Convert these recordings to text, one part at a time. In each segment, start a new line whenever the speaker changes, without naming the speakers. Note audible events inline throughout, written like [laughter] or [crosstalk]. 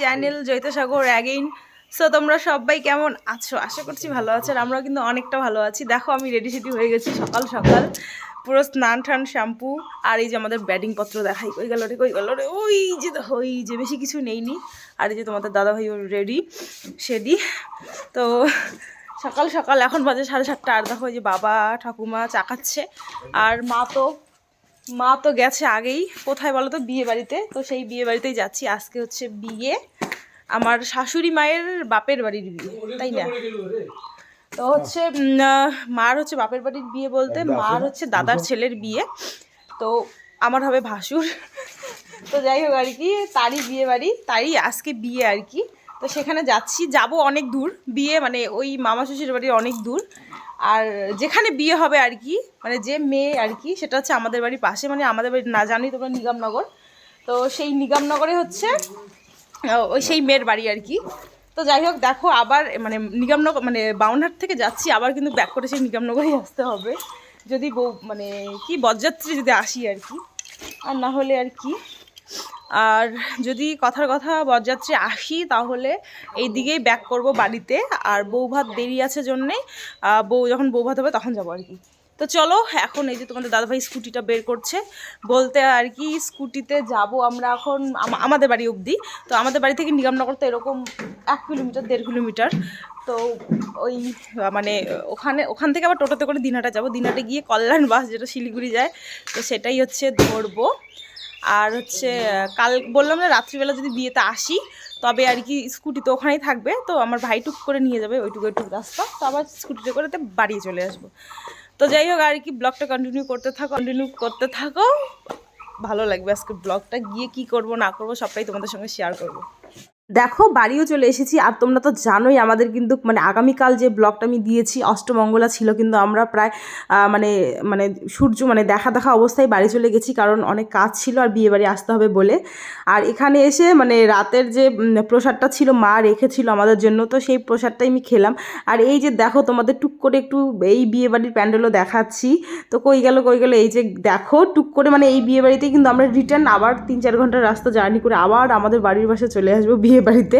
Channel জৈতসাগর again so তোমরা সবাই কেমন আছো? আশা করছি ভালো আছো আর আমরাও কিন্তু অনেকটা ভালো আছি। দেখো, আমি রেডি সেডি হয়ে গেছি সকাল সকাল। পুরো স্নান টান শ্যাম্পু আর এই যে আমাদের ব্যাটিং পত্র দেখাই। কই গেল রে, কই গেল রে? ওই যে ওই যে বেশি কিছু নেইনি আর এই যে তোমাদের দাদা ভাই রেডি সেডি তো, সকাল সকাল এখন বাজে সাড়ে সাতটা। আর দেখো ওই যে বাবা, ঠাকুমা চাকাচ্ছে আর মা তো মা তো গেছে আগেই কোথায় বলো তো? বিয়ে বাড়িতে। তো সেই বিয়ে বাড়িতেই যাচ্ছি। আজকে হচ্ছে বিয়ে। আমার শাশুড়ি মায়ের বাপের বাড়ির বিয়ে তাই না? তো হচ্ছে মার হচ্ছে বাপের বাড়ির বিয়ে বলতে মার হচ্ছে দাদার ছেলের বিয়ে। তো আমার হবে ভাসুর। তো যাই হোক আর কি তারই বিয়ে বাড়ি তারই আজকে বিয়ে আর কি। তো সেখানে যাচ্ছি। যাব অনেক দূর। বিয়ে মানে ওই মামা শ্বশুর বাড়ির অনেক দূর। আর যেখানে বিয়ে হবে আর কি মানে যে মেয়ে আর কি, সেটা হচ্ছে আমাদের বাড়ির পাশে মানে আমাদের বাড়ি না জানি তোমরা নিগমনগর। তো সেই নিগমনগরে হচ্ছে ওই সেই মেয়ের বাড়ি আর কি। তো যাই হোক, দেখো আবার মানে নিগমনগর মানে বাউনহাট থেকে যাচ্ছি, আবার কিন্তু ব্যাক করে সেই নিগমনগরেই আসতে হবে। যদি বউ মানে কি বরযাত্রী যদি আসি আর কি, আর না হলে আর কি। আর যদি কথার কথা বরযাত্রী আসি, তাহলে এই দিকেই ব্যাক করব বাড়িতে। আর বউ ভাত দেরি আছে জন্যে বউ যখন বউ ভাত হবে তখন যাব আর কি। তো চলো, এখন এই যে তোমাদের দাদাভাই স্কুটিটা বের করছে। বলতে আর কি, স্কুটিতে যাব আমরা এখন আমাদের বাড়ি অবধি। তো আমাদের বাড়ি থেকে নিগমনগর তো এরকম এক কিলোমিটার, দেড় কিলোমিটার। তো ওই মানে ওখানে, ওখান থেকে আবার টোটোতে করে দিনহাটা যাব। দিনহাটে গিয়ে কল্যাণ বাস যেটা শিলিগুড়ি যায়, তো সেটাই হচ্ছে ধরবো। আর হচ্ছে কাল বললাম না, রাত্রিবেলা যদি বিয়েতে আসি, তবে আর কি স্কুটি তো ওখানেই থাকবে, তো আমার ভাই টুক করে নিয়ে যাবে, ওইটুকু ওইটুকু রাস্তা, তো আবার স্কুটিতে করে তো বাড়িয়ে চলে আসব। তো যাই হোক, আর কি ব্লগটা কন্টিনিউ করতে থাকো কন্টিনিউ করতে থাকো। ভালো লাগবে আজকে ব্লগটা, গিয়ে কি করব, না করব, সবটাই তোমাদের সঙ্গে শেয়ার করব। দেখো, বাড়িও চলে এসেছি। আর তোমরা তো জানোই আমাদের কিন্তু মানে আগামীকাল যে ব্লগটা আমি দিয়েছি, অষ্টমঙ্গলা ছিল কিন্তু আমরা প্রায় মানে মানে সূর্য মানে দেখা দেখা অবস্থায় বাড়ি চলে গেছি কারণ অনেক কাজ ছিল আর বিয়ে বাড়ি আসতে হবে বলে। আর এখানে এসে মানে রাতের যে প্রসাদটা ছিল, মা রেখেছিল আমাদের জন্য, তো সেই প্রসাদটাই আমি খেলাম। আর এই যে দেখো, তোমাদের টুক করে একটু এই বিয়ে বাড়ির প্যান্ডেলও দেখাচ্ছি। তো কই গেল কই গেল, এই যে দেখো, টুক করে মানে এই বিয়ে বাড়িতে কিন্তু আমরা রিটার্ন আবার তিন চার ঘণ্টার রাস্তা জার্নি করে আবার আমাদের বাড়ির বাসায় চলে আসব বিয়ে বাড়িতে।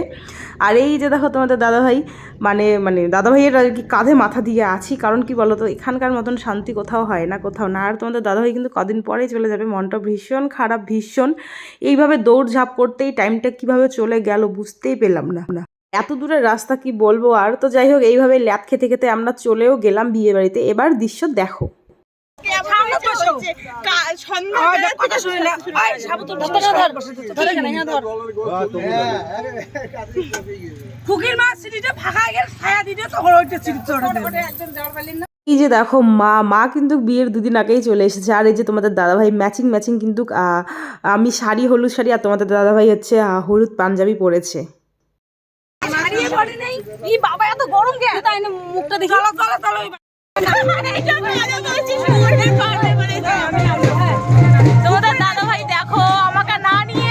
আর এই যে দেখো তোমাদের দাদাভাই মানে মানে দাদাভাইয়ের আর কি কাঁধে মাথা দিয়ে আছি, কারণ কি বলতো, এখানকার মতন শান্তি কোথাও হয় না কোথাও না। আর তোমাদের দাদাভাই কিন্তু কদিন পরেই চলে যাবে, মনটা ভীষণ খারাপ, ভীষণ। এইভাবে দৌড়ঝাঁপ করতেই টাইমটা কীভাবে চলে গেল বুঝতেই পেলাম না। না এত দূরের রাস্তা কি বলব আর? তো যাই হোক, এইভাবে ল্যাব খেতে খেতে আমরা চলেও গেলাম বিয়ে বাড়িতে। এবার দৃশ্য দেখো।
খুকির মা সিটিটা ফাঁকা গেলে ছায়া দিতে তখন ওইটা সিটি চড়া
এই যে দেখো মা মা কিন্তু বিয়ের দুদিন আগেই চলে এসেছে। আর এই যে তোমাদের দাদাভাই ম্যাচিং ম্যাচিং কিন্তু আমি শাড়ি হলুদ শাড়ি আর তোমাদের দাদাভাই হচ্ছে হলুদ পাঞ্জাবি পরেছে।
হারিয়ে পড়ে নেই। ই বাবা এত গরম কে তাই না মুখটা দেখি। চলো চলো চলো
তোমাদের দাদাভাই দেখো আমাকে না নিয়ে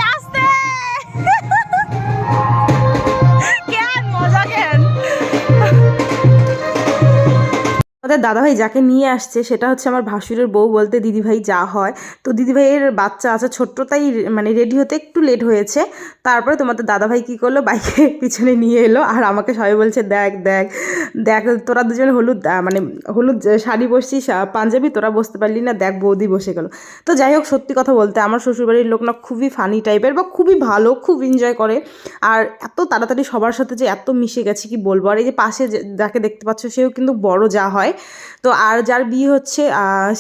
আমাদের দাদাভাই যাকে নিয়ে আসছে, সেটা হচ্ছে আমার ভাসুরের বউ বলতে দিদিভাই যা হয়। তো দিদিভাইয়ের বাচ্চা আছে ছোট্ট, তাই মানে রেডি হতে একটু লেট হয়েছে। তারপরে তোমাদের দাদাভাই কী করল? বাইকে [laughs] পিছনে নিয়ে এলো আর আমাকে সবাই বলছে, দেখ দেখ দেখ, তোরা দুজন হলুদ মানে হলুদ শাড়ি বসছিস পাঞ্জাবি, তোরা বসতে পারলি না, দেখ বৌদি বসে গেল। তো যাই হোক, সত্যি কথা বলতে আমার শ্বশুরবাড়ির লোক না খুবই ফানি টাইপের বা খুবই ভালো, খুব এনজয় করে। আর এত তাড়াতাড়ি সবার সাথে যে এত মিশে গেছে, কি বলব? আর এই যে পাশে যাকে দেখতে পাচ্ছ, সেও কিন্তু বড় যা হয়। তো আর যার বিয়ে হচ্ছে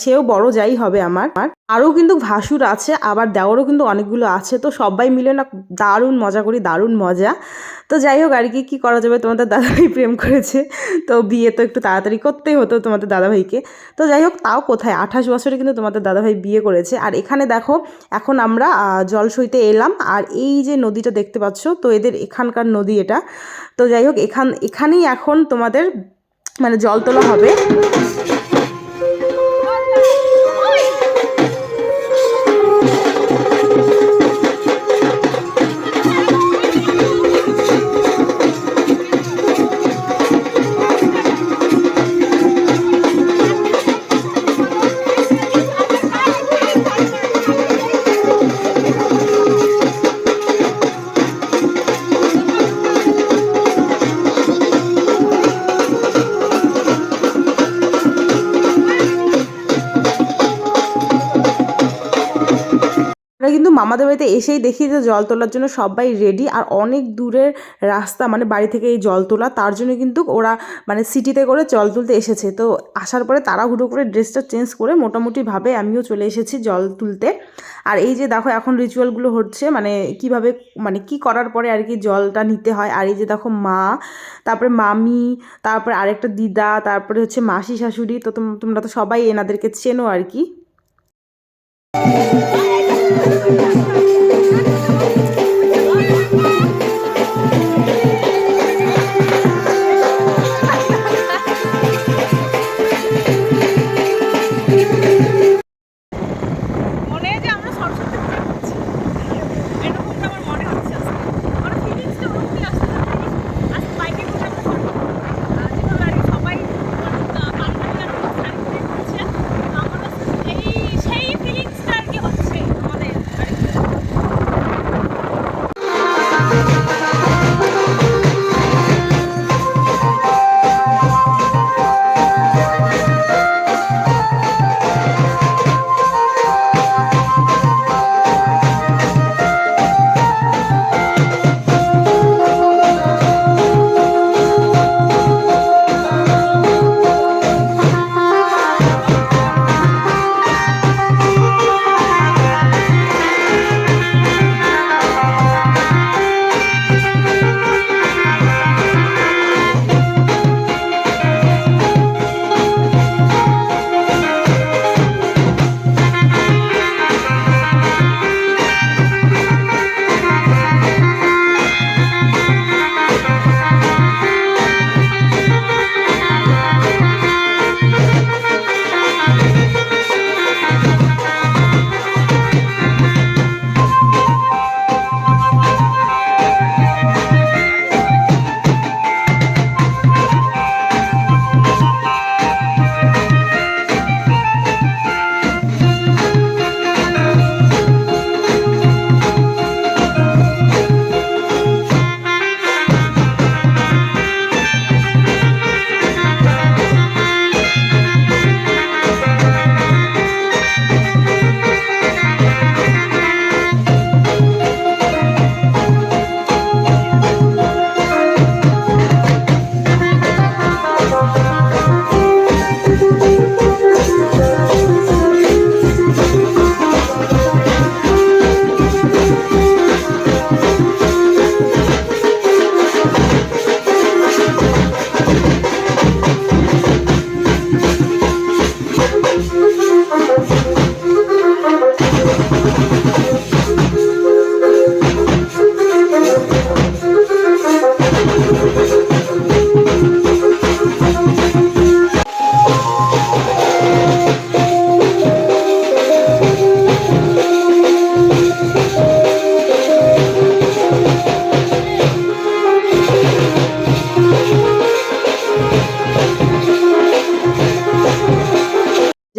সেও বড় যাই হবে আমার। আরও কিন্তু ভাসুর আছে, আবার দেওয়ারও কিন্তু অনেকগুলো আছে, তো সবাই মিলে না দারুণ মজা করি, দারুণ মজা। তো যাই হোক, আর কি, কী করা যাবে? তোমাদের দাদাভাই প্রেম করেছে, তো বিয়ে তো একটু তাড়াতাড়ি করতেই হতো তোমাদের দাদাভাইকে। তো যাই হোক, তাও কোথায়? আঠাশ বছরে কিন্তু তোমাদের দাদাভাই বিয়ে করেছে। আর এখানে দেখো, এখন আমরা জল সইতে এলাম, আর এই যে নদীটা দেখতে পাচ্ছ, তো এদের এখানকার নদী এটা। তো যাই হোক, এখান, এখানেই এখন তোমাদের মানে জল তোলা হবে। মামাদের বাড়িতে এসেই দেখি যে জল তোলার জন্য সবাই রেডি আর অনেক দূরের রাস্তা মানে বাড়ি থেকে এই জল তোলা, তার জন্য কিন্তু ওরা মানে সিটিতে করে জল তুলতে এসেছে। তো আসার পরে তাড়াহুড়ো করে ড্রেসটা চেঞ্জ করে মোটামুটিভাবে আমিও চলে এসেছি জল তুলতে। আর এই যে দেখো এখন রিচুয়ালগুলো হচ্ছে মানে কীভাবে মানে কি করার পরে আর কি জলটা নিতে হয়। আর এই যে দেখো মা, তারপরে মামি, তারপরে আরেকটা দিদা, তারপরে হচ্ছে মাসি শাশুড়ি, তো তোমরা তো সবাই এনাদেরকে চেনো আর কি। ハハハハ!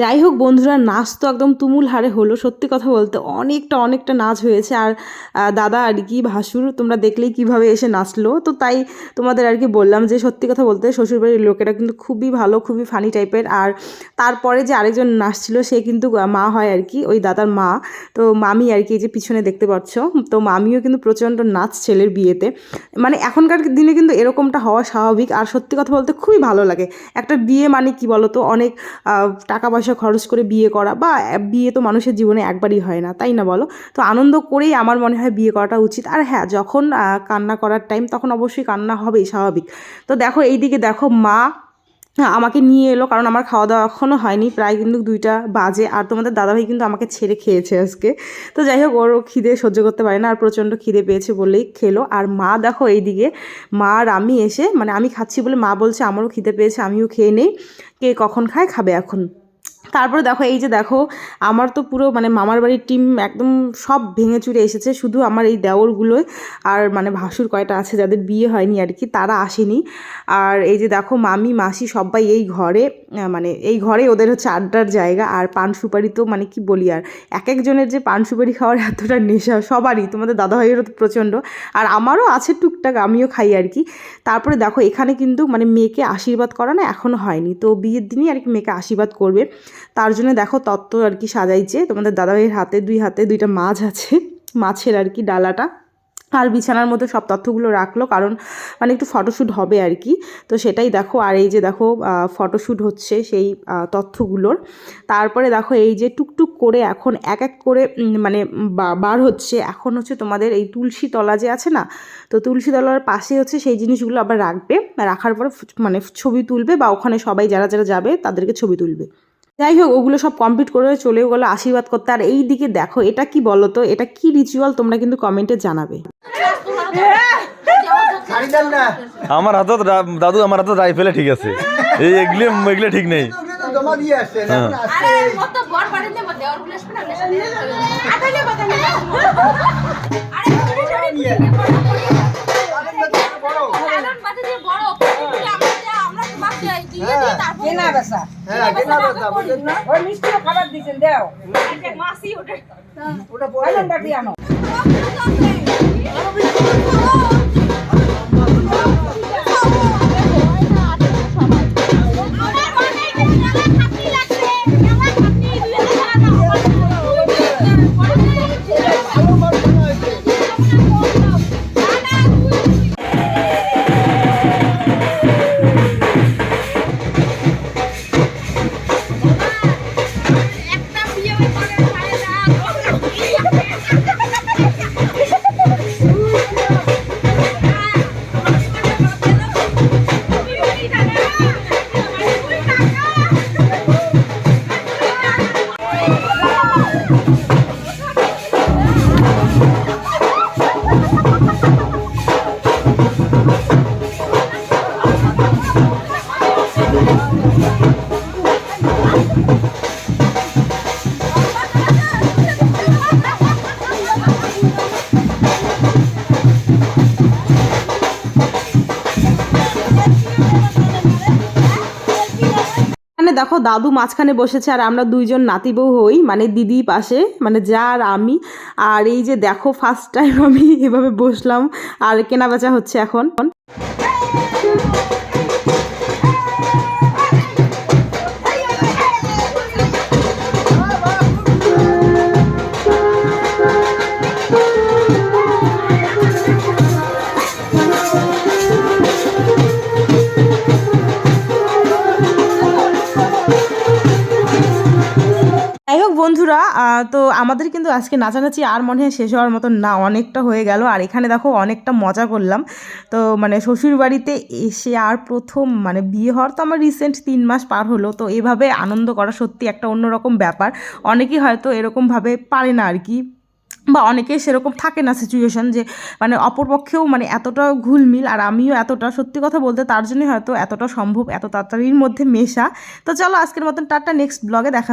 যাই হোক বন্ধুরা, নাচ তো একদম তুমুল হারে হলো। সত্যি কথা বলতে অনেকটা অনেকটা নাচ হয়েছে। আর দাদা আর কি, ভাসুর, তোমরা দেখলেই কীভাবে এসে নাচলো। তো তাই তোমাদের আর কি বললাম যে, সত্যি কথা বলতে শ্বশুরবাড়ির লোকেরা কিন্তু খুবই ভালো, খুবই ফানি টাইপের আর তারপরে যে আরেকজন নাচছিল, সে কিন্তু মা হয় আর কি, ওই দাদার মা। তো মামি আর কি, এই যে পিছনে দেখতে পাচ্ছ, তো মামিও কিন্তু প্রচণ্ড নাচ ছেলের বিয়েতে। মানে এখনকার দিনে কিন্তু এরকমটা হওয়া স্বাভাবিক। আর সত্যি কথা বলতে খুবই ভালো লাগে। একটা বিয়ে মানে কি বলতো? অনেক টাকা পয়সা খরচ করে বিয়ে করা বা, বিয়ে তো মানুষের জীবনে একবারই হয় না, তাই না বলো? তো আনন্দ করেই আমার মনে হয় বিয়ে করাটা উচিত। আর হ্যাঁ যখন কান্না করার টাইম তখন অবশ্যই কান্না হবেই স্বাভাবিক। তো দেখো, এইদিকে দেখো, মা আমাকে নিয়ে এলো, কারণ আমার খাওয়া দাওয়া এখনও হয়নি, প্রায় কিন্তু দুইটা বাজে। আর তোমাদের দাদাভাই কিন্তু আমাকে ছেড়ে খেয়েছে আজকে। তো যাই হোক ওর খিদে সহ্য করতে পারে না, আর প্রচণ্ড খিদে পেয়েছে বলেই খেলো। আর মা, দেখো, এইদিকে মা আর আমি এসে মানে আমি খাচ্ছি বলে মা বলছে, আমারও খিদে পেয়েছে, আমিও খেয়ে নেই। কে কখন খায়, খাবে এখন। তারপরে দেখো, এই যে দেখো, আমার তো পুরো মানে মামার বাড়ির টিম একদম সব ভেঙে চুরে এসেছে, শুধু আমার এই দেওরগুলোই। আর মানে ভাসুর কয়টা আছে যাদের বিয়ে হয়নি আর কি, তারা আসেনি। আর এই যে দেখো, মামি, মাসি সবাই এই ঘরে মানে এই ঘরে ওদের হচ্ছে আড্ডার জায়গা। আর পান সুপারি তো মানে কি বলি আর, এক একজনের যে পান সুপারি খাওয়ার এতটা নেশা, সবারই, তোমাদের দাদাভাইয়েরও তো প্রচণ্ড। আর আমারও আছে টুকটাক, আমিও খাই আর কি। তারপরে দেখো, এখানে কিন্তু মানে মেয়েকে আশীর্বাদ করা না এখনও হয়নি, তো বিয়ের দিনই আর কি মেয়েকে আশীর্বাদ করবে। তার জন্য দেখো তত্ত্ব আর কি সাজাইছে। তোমাদের দাদাভাইয়ের হাতে দুই হাতে দুইটা মাছ আছে, মাছের আর কি ডালাটা। আর বিছানার মধ্যে সব তথ্যগুলো রাখল, কারণ মানে একটু ফটোশ্যুট হবে আর কি। তো সেটাই দেখো, আর এই যে দেখো ফটোশ্যুট হচ্ছে সেই তথ্যগুলোর। তারপরে দেখো এই যে টুকটুক করে এখন এক এক করে মানে বার হচ্ছে। এখন হচ্ছে তোমাদের এই তুলসী তলা যে আছে না, তো তুলসী তলার পাশে হচ্ছে সেই জিনিসগুলো আবার রাখবে। রাখার পরে মানে ছবি তুলবে বা ওখানে সবাই যারা যারা যাবে তাদেরকে ছবি তুলবে। যাই হোক ওগুলো সব কমপ্লিট করে চলেও গেলো আশীর্বাদ করতে আর এই দিকে দেখো এটা কি বলো তো এটা কি রিচুয়াল তোমরা কিন্তু কমেন্টে জানাবে
আমার হাতত রা- দাদু আমার হাতত রাইফেলে ঠিক আছে এই এগুলি এগুলি ঠিক নেই
জমা দিয়ে আসছে
আরে
কেনা বেচা।
হ্যাঁ কেনা
ওই মিষ্টি খাবার দিছেন দেও।
মাসি ওটা
ওটা পরে।
আনো।
দাদু মাঝখানে বসেছে আর আমরা দুইজন নাতি বউ হই মানে দিদি পাশে মানে যা আর আমি। আর এই যে দেখো ফার্স্ট টাইম আমি এভাবে বসলাম, আর কেনা বেচা হচ্ছে এখন। তো আমাদের কিন্তু আজকে নাচানাচি আর মনে হয় শেষ হওয়ার মতন না, অনেকটা হয়ে গেল। আর এখানে দেখো অনেকটা মজা করলাম। তো মানে শ্বশুর বাড়িতে এসে আর প্রথম মানে বিয়ে হওয়ার তো আমার রিসেন্ট তিন মাস পার হলো, তো এভাবে আনন্দ করা সত্যি একটা অন্যরকম ব্যাপার। অনেকেই হয়তো এরকমভাবে পারে না আর কি বা অনেকে সেরকম থাকে না সিচুয়েশন যে মানে অপরপক্ষেও মানে এতটা ঘুলমিল আর আমিও এতটা, সত্যি কথা বলতে তার জন্যই হয়তো এতটা সম্ভব, এত তাড়াতাড়ির মধ্যে মেশা। তো চলো আজকের মতন টাটা নেক্সট ব্লগে দেখা